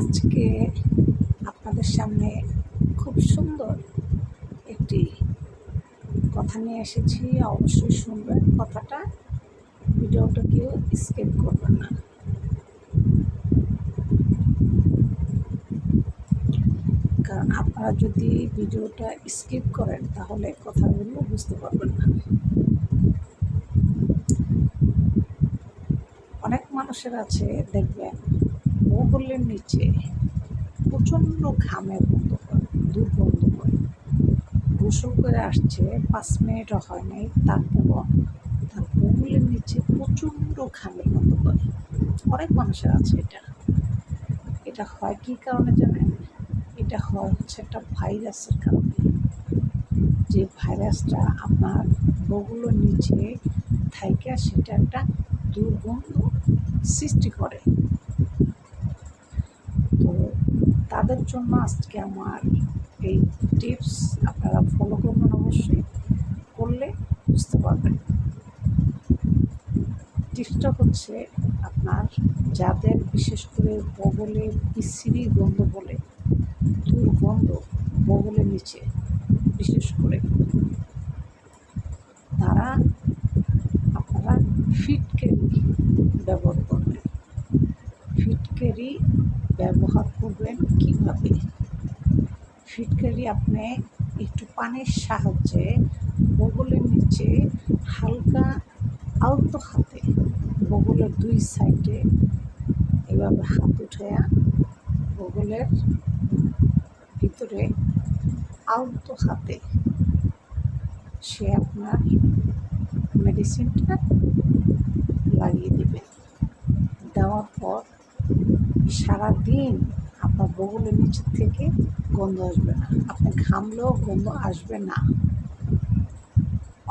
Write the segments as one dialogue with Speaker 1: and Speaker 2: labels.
Speaker 1: আজকে আপনাদের সামনে খুব সুন্দর একটি কথা নিয়ে এসেছি। অবশ্যই শুনবেন। কথাটা ভিডিওটা কেউ স্কিপ করবেন না। কারণ আপনারা যদি ভিডিওটা স্কিপ করেন, তাহলে কথাগুলো বুঝতে পারবেন না অনেক মানুষের আছে, দেখবেন বগলের নিচে প্রচণ্ড ঘামে বন্ধ করে, দুর্গন্ধ করে। গোসল করে আসছে, পাঁচ মিনিটও হয় নাই, তারপর, তার বগলের নিচে প্রচণ্ড ঘামে বন্ধ করে। অনেক মানুষের আছে এটা। এটা হয় কী কারণে জানেন? এটা হয় হচ্ছে একটা ভাইরাসের কারণে। যে ভাইরাসটা আপনার বগুলোর নিচে থাইকা, সেটা একটা দুর্গন্ধ সৃষ্টি করে। তো তাদের জন্য আজকে আমার এই টিপস আপনারা ফলো করবেন অবশ্যই। করলে বুঝতে পারবেন। টিপসটা হচ্ছে আপনার যাদের বিশেষ করে বগলে বিশ্রী গন্ধ বলে দুর্গন্ধ বগলের নিচে বিশেষ করে, তারা আপনারা ফিটকেরি ব্যবহার ফিটকেরি ব্যবহার করবেন কীভাবে? ফিটকারি আপনি একটু পানির সাহায্যে বগলের নিচে হালকা আলতো হাতে বগলের দুই সাইডে এভাবে হাত উঠায়া বগলের ভিতরে আলতো হাতে সে আপনার মেডিসিনটা লাগিয়ে দেবে। দেওয়ার পর সারাদিন আপনার বগলের নিচের থেকে গন্ধ আসবে না। আপনি ঘামলেও গন্ধ আসবে না।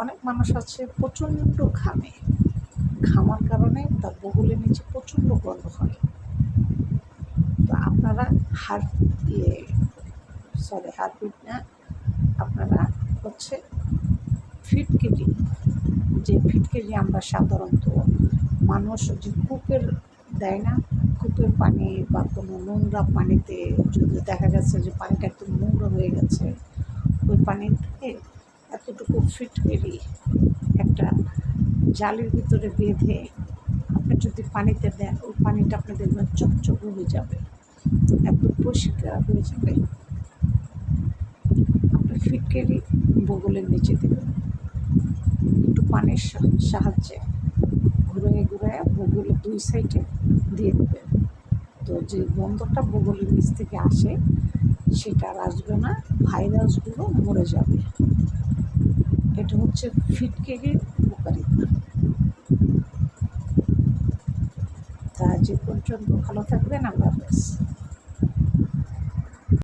Speaker 1: অনেক মানুষ আছে প্রচণ্ড ঘামে। ঘামার কারণে তার বগলের নিচে প্রচণ্ড গন্ধ হয়। তো আপনারা হার ইয়ে সরি হারপিট না, আপনারা হচ্ছে ফিটকেটি যে ফিটকেটি আমরা সাধারণত মানুষ যে কূপের দেয় না কূপের পানি বা কোনো নোংরা পানিতে যদি দেখা গেছে যে পানিটা একটু নোংরা হয়ে গেছে, ওই পানিতে এতটুকু ফিটকেরি একটা জালের ভিতরে বেঁধে আপনি যদি পানিতে দেন, ওই পানিটা আপনি দেখবেন চকচক হয়ে যাবে, এত পরিষ্কার হয়ে যাবে। আপনার ফিটকেরি বগলের নিচে দেবেন একটু পানির সাহায্যে ঘুরে ঘুরে বগলের দুই সাইডে দিয়ে দেবেন। তো যে গন্ধটা বগলের নিচ থেকে আসে, সেটা আর আসবে না ভাইরাসগুলো মরে যাবে। এটা হচ্ছে ফিটকেরির উপকারিতা। তা যে পর্যন্ত ভালো থাকবেন আমরা